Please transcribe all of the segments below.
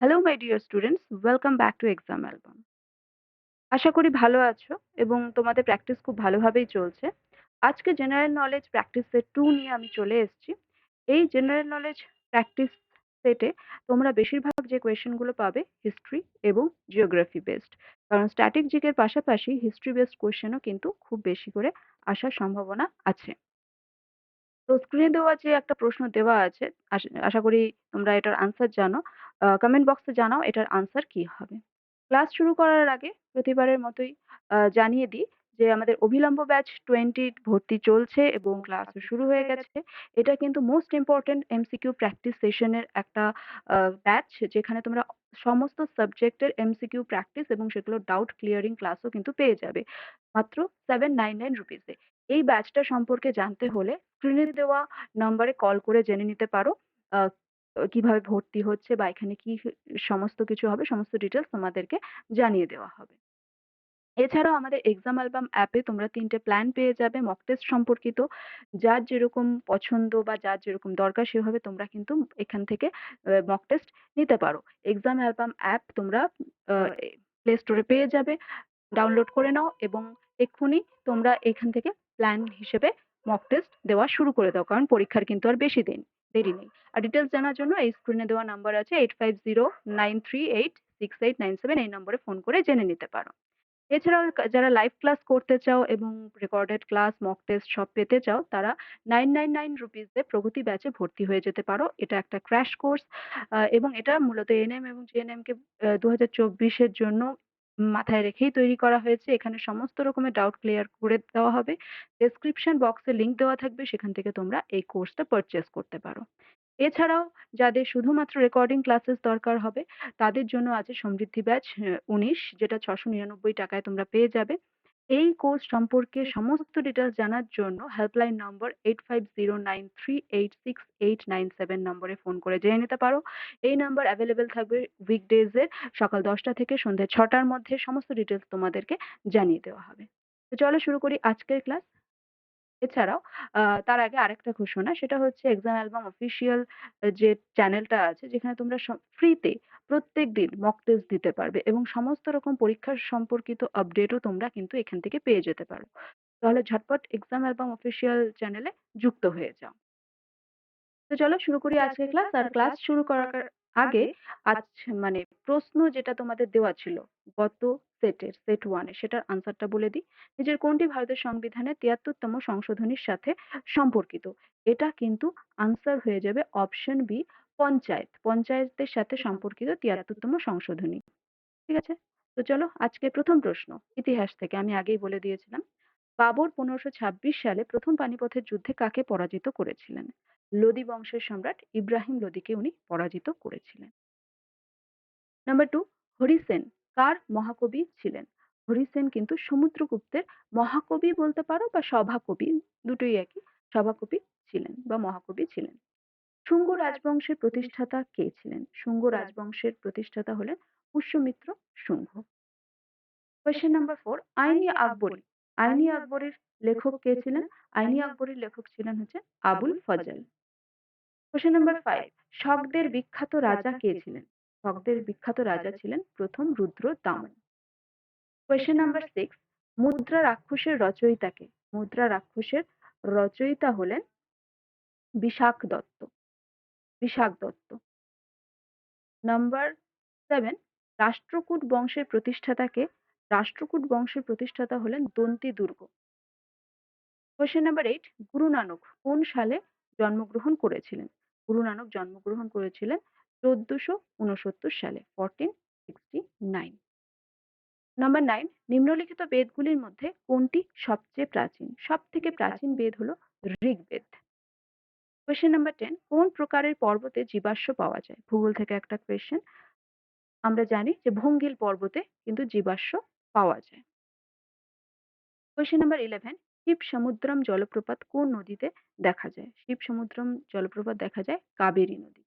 Hello my dear students, welcome back to exam album. আশা করি ভালো আছো এবং তোমাদের প্র্যাকটিস খুব ভালোভাবেই চলছে। আজকে জেনারেল নলেজ প্র্যাকটিস সেট 2 নিয়ে আমি চলে এসেছি। এই জেনারেল নলেজ প্র্যাকটিস সেটে তোমরা বেশিরভাগ যে কোয়েশ্চেনগুলো পাবে হিস্ট্রি এবং জিওগ্রাফি বেসড। কারণ স্ট্যাটিক জিকের পাশাপাশি হিস্ট্রি বেসড কোয়েশ্চেনও কিন্তু খুব বেশি করে আসার সম্ভাবনা আছে। তো স্ক্রিনে দেওয়া যে একটা প্রশ্ন দেওয়া আছে, আশ আশা করি তোমরা এটার আনসার জানো। কমেন্ট বক্সে জানাও এটার আনসার কি হবে? ক্লাস শুরু করার আগে প্রতিবারের মতোই জানিয়ে দিই যে আমাদের অভিলম্ব ব্যাচ 20 ভর্তি চলছে এবং ক্লাসও শুরু হয়ে গেছে। এটা কিন্তু মোস্ট ইম্পোর্টেন্ট এমসিকিউ প্র্যাকটিস সেশনের একটা ব্যাচ যেখানে তোমরা সমস্ত সাবজেক্টের এমসিকিউ প্র্যাকটিস এবং সেগুলোর ডাউট ক্লিয়ারিং ক্লাসও কিন্তু পেয়ে যাবে। মাত্র 799 রুপিসে। এই ব্যাচটা সম্পর্কে জানতে হলে স্ক্রিনে দেওয়া নাম্বারে কল করে জেনে নিতে পারো। আ কীভাবে ভর্তি হচ্ছে বা এখানে কি সমস্ত কিছু হবে, সমস্ত ডিটেলস তোমাদেরকে জানিয়ে দেওয়া হবে। এছাড়াও আমাদের এক্সাম অ্যালবাম অ্যাপে তোমরা তিনটে প্ল্যান পেয়ে যাবে মক টেস্ট সম্পর্কিত। যার যেরকম পছন্দ বা যার যেরকম দরকার সেভাবে তোমরা কিন্তু এখান থেকে মক টেস্ট নিতে পারো। এক্সাম অ্যালবাম অ্যাপ তোমরা প্লে স্টোরে পেয়ে যাবে। ডাউনলোড করে নাও এবং এক্ষুনি তোমরা এখান থেকে প্ল্যান হিসেবে মক টেস্ট দেওয়া শুরু করে দাও। কারণ পরীক্ষার কিন্তু আর বেশি দিন দেরি নেই। আর ডিটেইলস জানার জন্য এই স্ক্রিনে দেওয়া নাম্বার আছে 8509386897 এই নম্বরে ফোন করে জেনে নিতে পারো। এছাড়াও যারা লাইভ ক্লাস করতে চাও এবং রেকর্ডেড ক্লাস, মক টেস্ট সব পেতে চাও তারা 999 রুপিসে প্রগতি ব্যাচে ভর্তি হয়ে যেতে পারো। এটা একটা ক্র্যাশ কোর্স এবং এটা মূলত এএনএম এবং জিএনএমকে আ ২০২৪ চব্বিশের জন্য মাথায় রেখেই তৈরি করা হয়েছে। এখানে সমস্ত রকমের ডাউট ক্লিয়ার করে দেওয়া হবে। ডেসক্রিপশন বক্সে লিংক দেওয়া থাকবে সেখান থেকে তোমরা এই কোর্সটা পারচেজ করতে পারো। এছাড়াও যাদের শুধুমাত্র রেকর্ডিং ক্লাসেস দরকার হবে, তাদের জন্য আছে সমৃদ্ধি ব্যাচ উনিশ ১৯ যেটা ৳৬৯৯ টাকায় তোমরা পেয়ে যাবে। এই কোর্স সম্পর্কে সমস্ত ডিটেলস জানার জন্য হেল্পলাইন নম্বর 8509386897 নম্বরে ফোন করে জেনে নিতে পারো। এই নাম্বার অ্যাভেলেবেল থাকবে উইকডেজে সকাল দশটা থেকে সন্ধ্যে ছটার মধ্যে সমস্ত ডিটেলস তোমাদেরকে জানিয়ে দেওয়া হবে। তো চলো শুরু করি আজকের ক্লাস। এছাড়াও আ তার আগে আরেকটা ঘোষণা সেটা হচ্ছে এক্সাম অ্যালবাম অফিসিয়াল যে চ্যানেলটা আছে যেখানে তোমরা স ফ্রিতে প্রত্যেকদিন মক টেস্ট দিতে পারবে এবং সমস্ত রকম পরীক্ষা সম্পর্কিত আপডেটও তোমরা কিন্তু এখান থেকে পেয়ে যেতে পারো। তাহলে ঝটপট এক্সাম অ্যালবাম অফিসিয়াল চ্যানেলে যুক্ত হয়ে যাও। তো চলো শুরু করি আজকের ক্লাস। আর ক্লাস শুরু করার আগে আজ মানে প্রশ্ন যেটা তোমাদের দেওয়া ছিল গত সেটের সেট 1 এ সেটার আনসারটা বলে দিই। নিচের কোনটি ভারতের সংবিধানের ৭৩ তম সংশোধনীর সাথে সম্পর্কিত? এটা কিন্তু আনসার হয়ে যাবে অপশন বি পঞ্চায়েত। পঞ্চায়েতের সাথে সম্পর্কিত ৭৩ তম সংশোধনী। ঠিক আছে? তো চলো আজকের প্রথম প্রশ্ন ইতিহাস থেকে আমি আগেই বলে দিয়েছিলাম। বাবর ১৫২৬ সালে প্রথম পানিপথের যুদ্ধে কাকে পরাজিত করেছিলেন? লোদি বংশের সম্রাট ইব্রাহিম লোদিকে উনি পরাজিত করেছিলেন। নাম্বার 2 হরি সেন কার মহাকবি ছিলেন? হরি সেন কিন্তু সমুদ্রগুপ্তের মহাকবি বলতে পারো বা সভাকবি দুটোই একই সভাকবি ছিলেন বা মহাকবি ছিলেন। শুঙ্গ রাজবংশের প্রতিষ্ঠাতা কে ছিলেন? শুঙ্গ রাজবংশের প্রতিষ্ঠাতা হলেন পুষ্যমিত্র শুঙ্গ। কোয়েশ্চেন নাম্বার 4 আইনি আকবরী আইনি আকবরীর লেখক কে ছিলেন? আইনি আকবরের লেখক ছিলেন হচ্ছে আবুল ফজল। কোয়েশ্চেন নাম্বার 5 শকদের বিখ্যাত রাজা কে ছিলেন? শকদের বিখ্যাত রাজা ছিলেন প্রথম রুদ্র দামন। কোয়েশ্চেন নাম্বার 6 মুদ্রা রাক্ষসের রচয়িতা কে? মুদ্রা রাক্ষসের রচয়িতা হলেন বিশাখ দত্ত। বিশাখ দত্ত। নাম্বার 7 রাষ্ট্রকূট বংশের প্রতিষ্ঠাতা কে? রাষ্ট্রকূট বংশের প্রতিষ্ঠাতা হলেন দন্তি দুর্গ। কোয়েশ্চেন নাম্বার 8 গুরু নানক কোন সালে জন্মগ্রহণ করেছিলেন? গুরু নানক জন্মগ্রহণ করেছিলেন ১৪৬৯ সালে 1469 নাম্বার 9 নিম্নলিখিত বেদগুলির মধ্যে কোনটি সবচেয়ে প্রাচীন? সবথেকে প্রাচীন বেদ হলো ঋগ্বেদ। কোয়েশ্চেন নাম্বার 10 কোন প্রকারের পর্বতে জীবাশ্ম পাওয়া যায়? ভূগোল থেকে একটা কোয়েশ্চেন। আমরা জানি যে ভঙ্গিল পর্বতে কিন্তু জীবাশ্ম পাওয়া যায়। কোয়েশ্চেন নাম্বার 11 শিবসমুদ্রম জলপ্রপাত কোন নদীতে দেখা যায়? শিবসমুদ্রম জলপ্রপাত দেখা যায় কাবেরী নদী।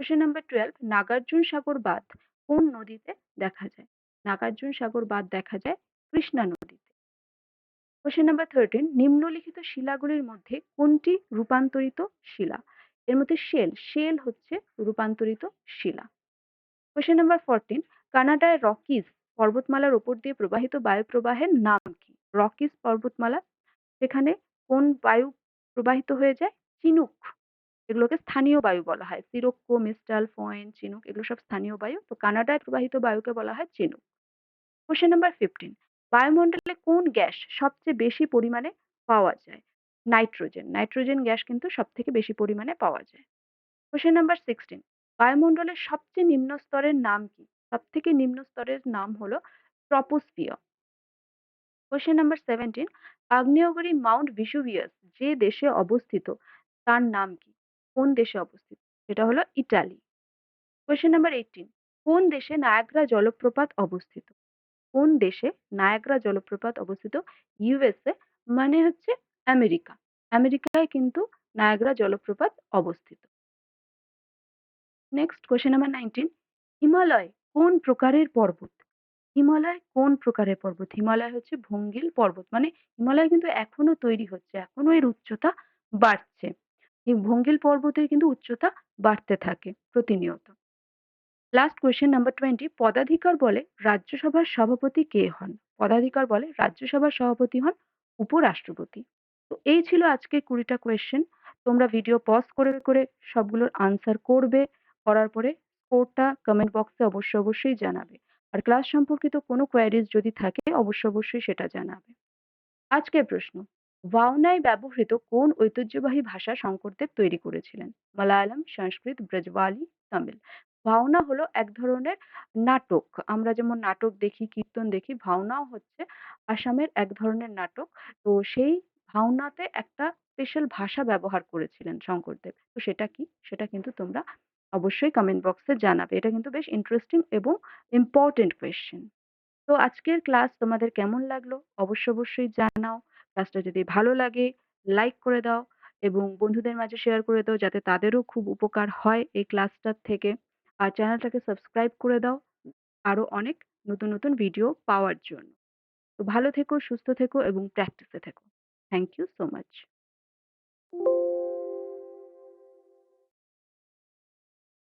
কোয়েশ্চেন নাম্বার 12 নাগার্জুন সাগর বাঁধ কোন নদীতে দেখা যায়? নাগার্জুন সাগর বাঁধ দেখা যায় কৃষ্ণা নদীতে। কোয়েশ্চেন নাম্বার 13 নিম্নলিখিত শিলাগুলির মধ্যে কোনটি রূপান্তরিত শিলা? এর মধ্যে শেল, শেল হচ্ছে রূপান্তরিত শিলা। কোয়েশ্চেন নাম্বার 14 কানাডায় রকিজ পর্বতমালার ওপর দিয়ে প্রবাহিত বায়ুপ্রবাহের নাম কি? রকিজ পর্বতমালা সেখানে কোন বায়ু প্রবাহিত হয়ে যায়? চিনুক। এগুলোকে স্থানীয় বায়ু বলা হয়। সিরোক্কো, মিস্টাল, ফয়েন চিনুক এগুলো সব স্থানীয় বায়ু। তো কানাডায় প্রবাহিত বায়ুকে বলা হয় চিনুক। কোয়েশ্চেন নাম্বার 15 বায়ুমণ্ডলে কোন গ্যাস সবচেয়ে বেশি পরিমাণে পাওয়া যায়? নাইট্রোজেন। নাইট্রোজেন গ্যাস কিন্তু সব থেকে বেশি পরিমাণে পাওয়া যায়। কোয়েশ্চেন নাম্বার 16 বায়ুমণ্ডলের সবচেয়ে নিম্ন স্তরের নাম কি? সবথেকে নিম্ন স্তরের নাম হলো ট্রপোস্ফিয়ার। কোয়েশ্চেন নাম্বার 17 আগ্নেয়গিরি মাউন্ট ভিসুভিয়াস যে দেশে অবস্থিত, তার নাম কি? কোন দেশে অবস্থিত? সেটা হলো ইটালি। কোয়েশ্চেন নাম্বার 18 কোন দেশে নায়াগ্রা জলপ্রপাত অবস্থিত? কোন দেশে নায়াগ্রা জলপ্রপাত অবস্থিত? ইউএসএ মানে হচ্ছে আমেরিকা। আমেরিকায় কিন্তু নায়াগ্রা জলপ্রপাত অবস্থিত। নেক্সট কোয়েশ্চেন নাম্বার 19 হিমালয় কোন প্রকারের পর্বত? হিমালয় কোন প্রকারের পর্বত? হিমালয় হচ্ছে ভঙ্গিল পর্বত। মানে হিমালয় কিন্তু এখনও তৈরি হচ্ছে। এখনও এর উচ্চতা বাড়ছে। এই ভঙ্গিল পর্বতের কিন্তু উচ্চতা বাড়তে থাকে প্রতিনিয়ত। লাস্ট কোয়েশ্চেন নাম্বার 20 পদাধিকার বলে রাজ্যসভার সভাপতি কে হন? পদাধিকার বলে রাজ্যসভার সভাপতি হন উপরাষ্ট্রপতি। তো এই ছিল আজকে ২০ টা কোয়েশ্চেন। তোমরা ভিডিও পজ করে, করে সবগুলোর আনসার করবে। করার পরে স্কোরটা কমেন্ট বক্সে অবশ্যই, অবশ্যই জানাবে। আর ক্লাস সম্পর্কিত কোনো কোয়েরিজ যদি থাকে অবশ্যই, অবশ্যই সেটা জানাবে। আজকের প্রশ্ন ভাওনায় ব্যবহৃত কোন ঐতিহ্যবাহী ভাষা শঙ্করদেব তৈরি করেছিলেন? মালায়ালাম, সংস্কৃত, ব্রজবালি, তামিল। ভাওনা হলো এক ধরনের নাটক। আমরা যেমন নাটক দেখি, কীর্তন দেখি, ভাওনাও হচ্ছে আসামের এক ধরনের নাটক। তো সেই ভাওনাতে একটা স্পেশাল ভাষা ব্যবহার করেছিলেন শঙ্করদেব। তো সেটা কি? সেটা কিন্তু তোমরা অবশ্যই কমেন্ট বক্সে জানাবে। এটা কিন্তু বেশ ইন্টারেস্টিং এবং ইম্পর্টেন্ট কোয়েশ্চেন। তো আজকের ক্লাস তোমাদের কেমন লাগল? অবশ্য অবশ্যই জানাও। ক্লাসটা যদি ভালো লাগে লাইক করে দাও এবং বন্ধুদের মাঝে শেয়ার করে দাও যাতে তাদেরও খুব উপকার হয় এই ক্লাসটার থেকে। আর চ্যানেলটাকে সাবস্ক্রাইব করে দাও আরও অনেক নতুন, নতুন ভিডিও পাওয়ার জন্য। তো ভালো থেকো, সুস্থ থেকো এবং প্র্যাকটিসে থেকো। Thank you so much.